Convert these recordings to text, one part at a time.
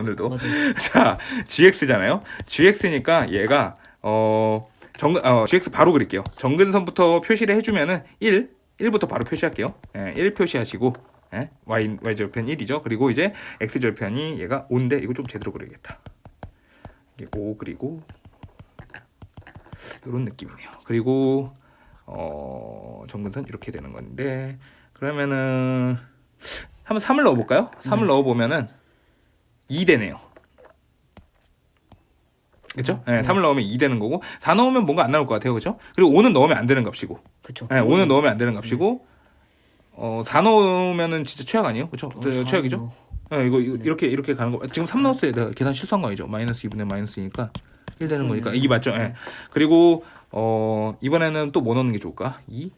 오늘도. 자, GX잖아요. GX니까 얘가 어 정근 어 GX 바로 그릴게요. 정근선부터 표시를 해주면은 1 1부터 바로 표시할게요. 예, 1 표시하시고 예, y y 절편 1이죠. 그리고 이제 x 절편이 얘가 5인데 이거 좀 제대로 그려야겠다. 이게 5 그리고 이런 느낌이네요. 그리고 어 정근선 이렇게 되는 건데 그러면은 한번 3을 넣어볼까요? 3을 넣어보면은 2 되네요. 그렇죠? 네, 3을 넣으면 2 되는 거고 4 넣으면 뭔가 안 나올 것 같아요. 그렇죠? 그리고 5는 넣으면 안 되는 값이고 그쵸. 네, 5는 넣으면 안 되는 값이고 어, 4 넣으면은 진짜 최악 아니에요? 그렇죠? 어, 네, 최악이죠? 뭐, 네, 이거, 이거 이렇게 이렇게 가는 거 지금 3 넣었어요. 내가 계산 실수한 거 아니죠? 마이너스 2분의 마이너스니까 1 되는 거니까. 2 맞죠? 예. 그리고 어, 이번에는 또 뭐 넣는 게 좋을까? 2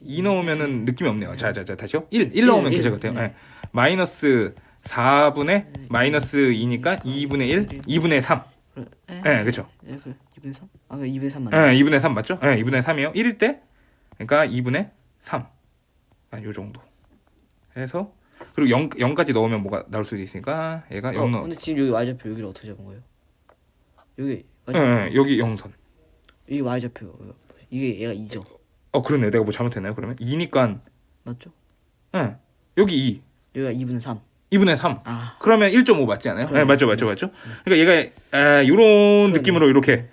2 넣으면은 느낌이 없네요. 자, 자, 자, 다시요. 1, 1 넣으면 일. 같아요. 네. 예. 마이너스 4분의 마이너스 2니까 2분의 1, 2분의 3. 예. 예, 그렇죠. 예, 그 2분의 3? 아, 그 2분의 3 맞네. 예, 2분의 3 맞죠? 예, 2분의 3이에요. 1일 때 그러니까 2분의 3. 아, 요 정도. 해서 그리고 0 0까지 넣으면 뭐가 나올 수도 있으니까 얘가 0 어, 넣어. 근데 지금 여기 y좌표 여기를 어떻게 잡은 거예요? 여기 예, y좌표. 예, 여기 0선. 여기 y좌표. 이게 얘가 2죠. 어, 그러네. 내가 뭐 잘못했나요? 그러면 2니까 맞죠? 예. 여기 2. 여기가 2분의 3. 2분의 3. 아, 그러면 1.5 맞지 않아요? 네. 맞죠, 맞죠, 맞죠. 그러니까 얘가 에, 이런 느낌으로 이렇게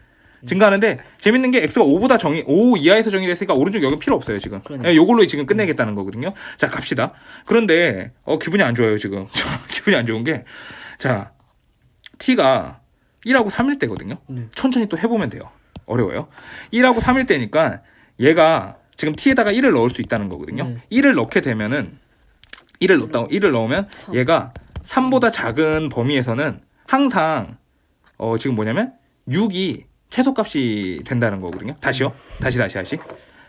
증가하는데 재밌는 게 x가 5보다 정의 5 이하에서 정의됐으니까 오른쪽 여기 필요 없어요 지금. 그러네. 예, 요걸로 지금 끝내겠다는 거거든요. 자 갑시다. 그런데 어 기분이 안 좋아요 지금. 기분이 안 좋은 게자 t가 1하고 3일 때거든요. 네. 천천히 또 해보면 돼요. 어려워요. 1하고 3일 때니까 얘가 지금 t에다가 1을 넣을 수 있다는 거거든요. 네. 1을 넣게 되면은 1을 넣다 1을 넣으면 삼. 얘가 3보다 작은 범위에서는 항상 어 지금 뭐냐면 6이 최소값이 된다는 거거든요. 다시요. 다시 다시 다시.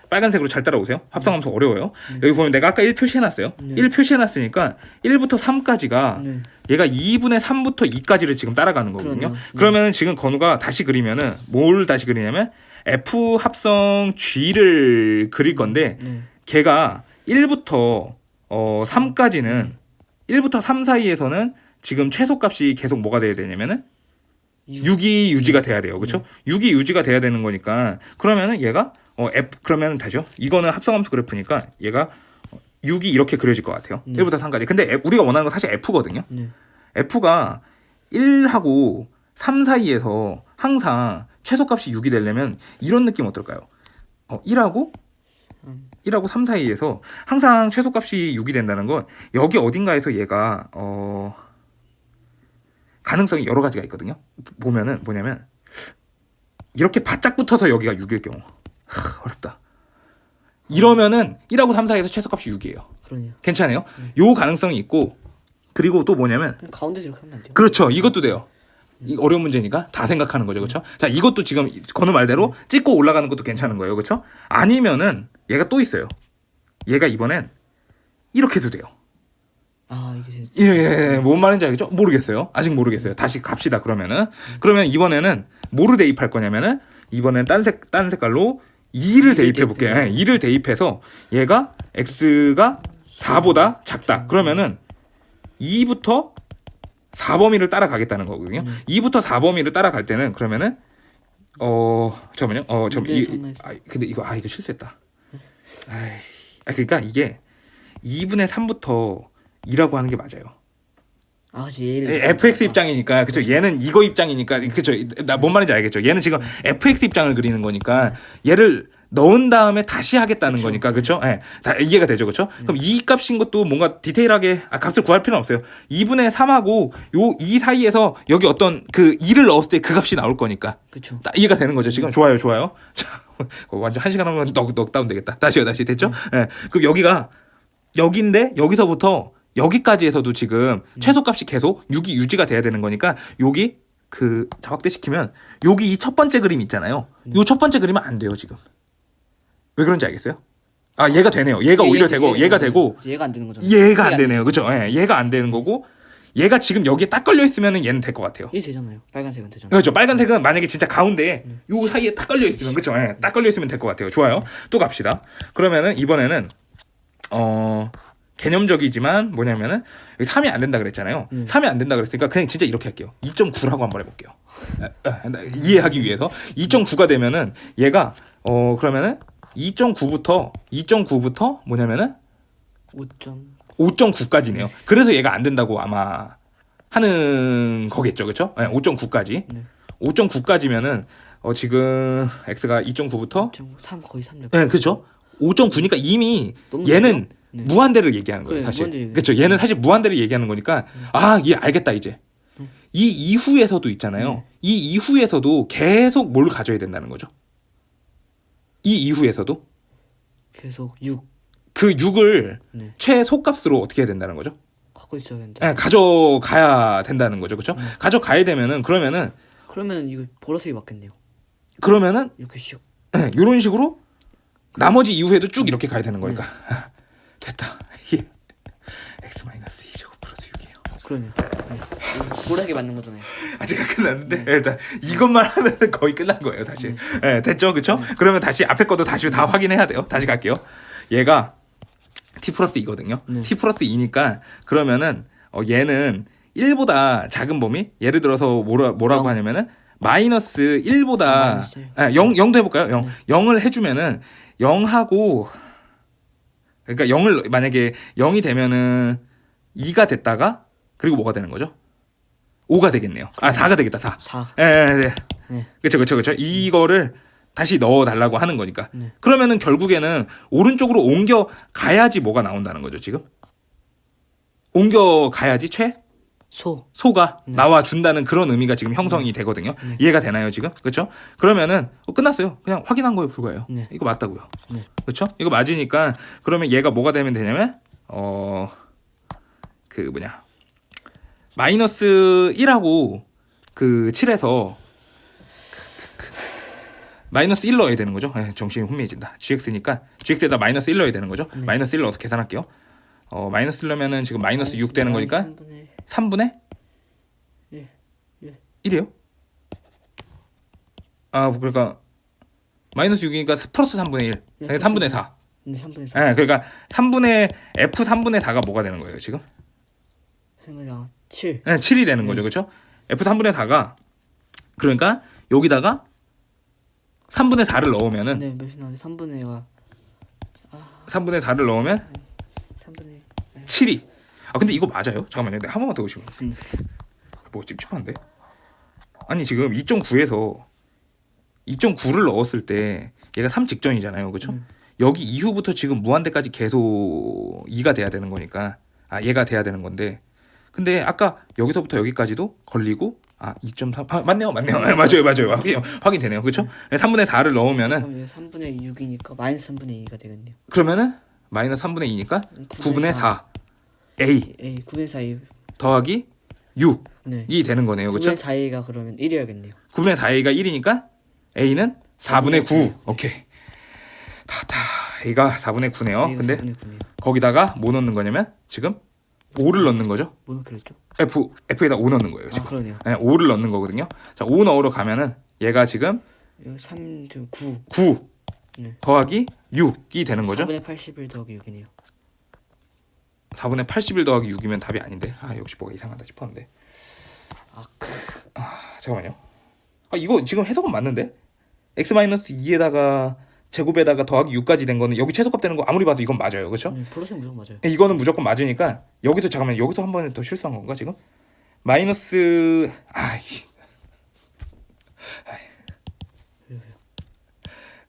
빨간색으로 잘 따라오세요. 합성함수 어려워요. 여기 보면 내가 아까 1 표시해놨어요. 네. 1 표시해놨으니까 1부터 3까지가 네. 얘가 2분의 3부터 2까지를 지금 따라가는 거거든요. 네. 그러면은 지금 건우가 다시 그리면은 뭘 다시 그리냐면 F 합성 G를 그릴 건데 네. 걔가 1부터 어 3까지는 1부터 3 사이에서는 지금 최소값이 계속 뭐가 돼야 되냐면은 6 이 유지가 돼야 돼요. 그렇죠? 6이 유지가 돼야 되는 거니까 그러면은 얘가 어 F 그러면은 다시요. 이거는 합성함수 그래프니까 얘가 6이 이렇게 그려질 것 같아요. 네. 1부터 3까지. 근데 F- 우리가 원하는 건 사실 F거든요. 네. F가 1하고 3 사이에서 항상 최소값이 6이 되려면 이런 느낌 어떨까요? 어, 1하고 음. 1하고 3 사이에서 항상 최소값이 6이 된다는 건 여기 어딘가에서 얘가 어 가능성이 여러 가지가 있거든요. 보면은 뭐냐면 이렇게 바짝 붙어서 여기가 6일 경우 하, 어렵다. 이러면은 1하고 3 사이에서 최소값이 6이에요. 그러네요. 괜찮아요? 요 가능성이 있고 그리고 또 뭐냐면 가운데서 이렇게 하면 안 돼요? 그렇죠. 이것도 돼요. 이 어려운 문제니까 다 생각하는 거죠. 그렇죠? 자, 이것도 지금 건우 말대로 찍고 올라가는 것도 괜찮은 거예요. 그렇죠? 아니면은 얘가 또 있어요. 얘가 이번엔 이렇게도 돼요. 아, 이게 제... 예, 예, 예. 뭔 말인지 알겠죠? 모르겠어요. 아직 모르겠어요. 다시 갑시다. 그러면은 그러면 이번에는 뭐를 대입할 거냐면은 이번엔 딴 색, 딴 색깔로 2를 대입해 볼게요. 예, 2를 대입해서 얘가 x가 4보다 작다. 그러면은 2부터 4범위를 따라가겠다는 거거든요. 음. 2부터 4범위를 따라갈 때는 그러면은 어 잠깐만요. 어 잠깐 이. 아 근데 이거 아 이거 실수했다. 아이, 아 그러니까 이게 2분의 3부터 2라고 하는 게 맞아요. 아, 그치, 얘를 예, FX 입장이니까. 그죠 얘는 이거 입장이니까. 그죠 나뭔 말인지 알겠죠? 얘는 지금 FX 입장을 그리는 거니까 얘를 넣은 다음에 다시 하겠다는 그쵸. 거니까. 그죠 예, 다 이해가 되죠? 그죠 그럼 이 값인 것도 뭔가 디테일하게 아, 값을 구할 필요는 없어요. 2분의 3하고 요2 사이에서 여기 어떤 그 2를 넣었을 때 그 값이 나올 거니까. 그쵸. 딱 이해가 되는 거죠 지금? 좋아요 좋아요. 자 어, 완전 한 시간 하면 넉, 넉다운 되겠다 다시요 다시 됐죠 예 그럼 여기가 여기인데 여기서부터 여기까지에서도 지금 최소값이 계속 6이 유지가 돼야 되는 거니까 여기 그 자확대 시키면 여기 이 첫 번째 그림 있잖아요. 요 첫 번째 그림은 안 돼요 지금. 왜 그런지 알겠어요? 아 얘가 되네요. 얘가 얘- 오히려 얘- 되고 얘- 얘가 얘- 되고 얘가 안 되는 거잖아. 얘가 안 되네요. 그죠? 예, 얘가 안 되는 거고 얘가 지금 여기에 딱 걸려 있으면은 얘는 될 것 같아요. 얘 되잖아요. 빨간색은 되잖아. 그렇죠. 빨간색은 만약에 진짜 가운데 요 사이에 딱 걸려 있으면 그렇죠. 예, 딱 걸려 있으면 될 것 같아요. 좋아요. 또 갑시다. 그러면은 이번에는 어 개념적이지만 뭐냐면은 여기 3이 안 된다 그랬잖아요. 음. 3이 안 된다 그랬으니까 그냥 진짜 이렇게 할게요. 2.9라고 한번 해볼게요. 이해하기 위해서 2.9가 되면은 얘가 어 그러면은 2.9부터 2.9부터 뭐냐면은 5점 5.9까지네요. 그래서 얘가 안 된다고 아마 하는 거겠죠, 그렇죠? 네, 5.9까지. 네. 5.9까지면은 어 지금 x가 2.9부터 3 거의 3렙 네, 그렇죠. 5.9니까 이미 얘는 네. 무한대를 얘기하는 거예요, 그래, 사실. 무한대를 얘기해요. 그렇죠. 얘는 사실 무한대를 얘기하는 거니까 아, 얘 알겠다 이제. 네. 이 이후에서도 있잖아요. 네. 이 이후에서도 계속 뭘 가져야 된다는 거죠. 이 이후에서도 계속 6 그 6을 네. 최소값으로 어떻게 해야 된다는 거죠? 갖고 있어야겠는데 예, 가져가야 된다는 거죠, 그렇죠? 네. 가져가야 되면은 그러면은 그러면 이거 보라색이 맞겠네요 그러면은 이렇게 슉 이런 식으로 나머지 이후에도 쭉 이렇게 가야 되는 거니까 됐다. 예. x 마이너스 2 제곱 플러스 6이에요. 그러네요 네. 보라색이 맞는 거잖아요 아직 안 끝났는데 일단 이것만 하면 거의 끝난 거예요, 사실. 예, 됐죠, 그렇죠? 그러면 다시 앞에 것도 다시 다 확인해야 돼요. 다시 갈게요. 얘가 t 플러스 2거든요. 네. t 플러스 2니까 그러면은 어, 얘는 1보다 작은 범위 예를 들어서 뭐라, 뭐라고 영. 하냐면은 마이너스 1보다 아. 예, 0 0도 해볼까요? 0 네. 0을 해주면은 0하고 그러니까 0을 만약에 0이 되면은 2가 됐다가 그리고 뭐가 되는 거죠? 5가 되겠네요. 아 4가 되겠다 4. 4 예, 예, 네. 네. 그렇죠, 그렇죠, 그렇죠. 이거를 다시 넣어 달라고 하는 거니까. 네. 그러면은 결국에는 오른쪽으로 옮겨 가야지 뭐가 나온다는 거죠, 지금. 옮겨 가야지 최 소 소가 네. 나와 준다는 그런 의미가 지금 형성이 되거든요. 네. 이해가 되나요, 지금? 그렇죠? 그러면은 어, 끝났어요. 그냥 확인한 거에 불과해요. 네. 이거 맞다고요. 네. 그렇죠? 이거 맞으니까 그러면 얘가 뭐가 되면 되냐면 어 그 뭐냐 마이너스 1하고 그 7에서 마이너스 1 넣어야 되는 거죠. 예, 정신이 혼미해진다. gx니까 gx에다 마이너스 1 넣어야 되는 거죠. 네. 마이너스 1 넣어서 계산할게요. 어 마이너스 1 넣으면은 지금 마이너스 6 되는 거니까 3분의 3분의 예, 예. 1이요? 아 그러니까 마이너스 6이니까 플러스 3분의 1 네, 아니 3분의 4 네, 3분의 4 예, 그러니까 3분의 f 3분의 4가 뭐가 되는 거예요 지금? 3분의 7 네, 7이 되는 거죠 그렇죠? f 3분의 4가 그러니까 여기다가 3분의 4를 넣으면은 네 몇이 나오지? 3분의 1가 3분의 4를 넣으면 3분의 7이. 아 근데 이거 맞아요? 잠깐만요. 내가 한 번만 더 보시면. 음. 뭐 찝찝한데? 아니 지금 2.9에서 2.9를 넣었을 때 얘가 3 직전이잖아요. 그렇죠? 음. 여기 이후부터 지금 무한대까지 계속 2가 돼야 되는 거니까. 아 얘가 돼야 되는 건데. 근데 아까 여기서부터 여기까지도 걸리고 아 2.3 아, 맞네요 맞네요. 맞아요 맞아요. 확인 확인되네요. 그렇죠? 3분의 4를 넣으면은 3분의 6이니까 마이너스 3분의 2가 되겠네요. 그러면은 마이너스 3분의 2니까 9분의 4 A A 9분의 4 A 더하기 6이 네 되는 거네요. 그렇죠? 9분의 4A가 그러면 1이어야겠네요. 9분의 4A가 1이니까 A는 4분의 9 오케이. 다다. A가 4분의 9네요. 어, 근데 4분의 9네요. 거기다가 뭐 넣는 거냐면 지금 5를 넣는 거죠? 뭐 넣기로 했죠? F F에다 5 넣는 거예요 아 지금. 그러네요. 네, 5를 넣는 거거든요. 자 5 넣으러 가면은 얘가 지금 3, 9 9 네. 더하기 6이 되는 거죠? 4분의 81 더하기 6이네요. 4분의 81 더하기 6이면 답이 아닌데? 아 역시 뭐가 이상하다 싶었는데. 아 아 잠깐만요. 아 이거 지금 해석은 맞는데? X 2에다가 제곱에다가 더하기 6까지 된 거는 여기 최소값 되는 거 아무리 봐도 이건 맞아요 그렇죠? 네, 보라색 무조건 맞아요 이거는 무조건 맞으니까 여기서 잠깐만 여기서 한번더 실수한 건가 지금? 마이너스 아.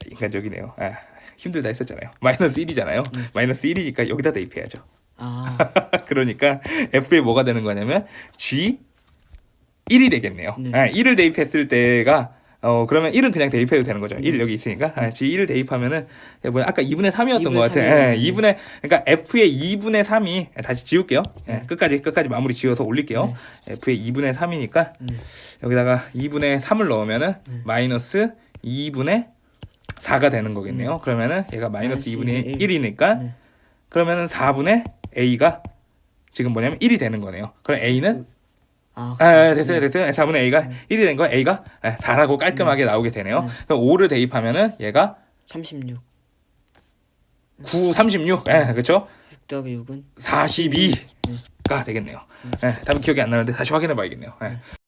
인간적이네요. 아, 힘들다 했었잖아요. 마이너스 1이잖아요. 마이너스 1이니까 여기다 대입해야죠. 아 그러니까 f에 뭐가 되는 거냐면 g 1이 되겠네요. 네. 아, 1을 대입했을 때가 어 그러면 1은 그냥 대입해도 되는 거죠. 1 여기 있으니까 아, g 1을 대입하면은 뭐야 아까 2분의 3이었던 2분의 것 같아. 3이요. 예, 2분의 그러니까 f의 2분의 3이 다시 지울게요. 예, 네. 끝까지 끝까지 마무리 지어서 올릴게요. f의 2분의 3이니까 네. 여기다가 2분의 3을 넣으면은 네. 마이너스 2분의 4가 되는 거겠네요. 그러면은 얘가 마이너스 마이너스 2분의 1. 1이니까 네. 그러면은 4분의 a가 지금 뭐냐면 1이 되는 거네요. 그럼 a는 아, 아, 됐어요, 됐어요. 4분의 a가 1이 된 거야. a가 4라고 깔끔하게 나오게 되네요. 네. 그럼 5를 대입하면은 얘가 36 9 36. 예, 그렇죠? 6 더하기 6은 42가 되겠네요. 예, 답이 기억이 안 나는데 다시 확인해 봐야겠네요. 예.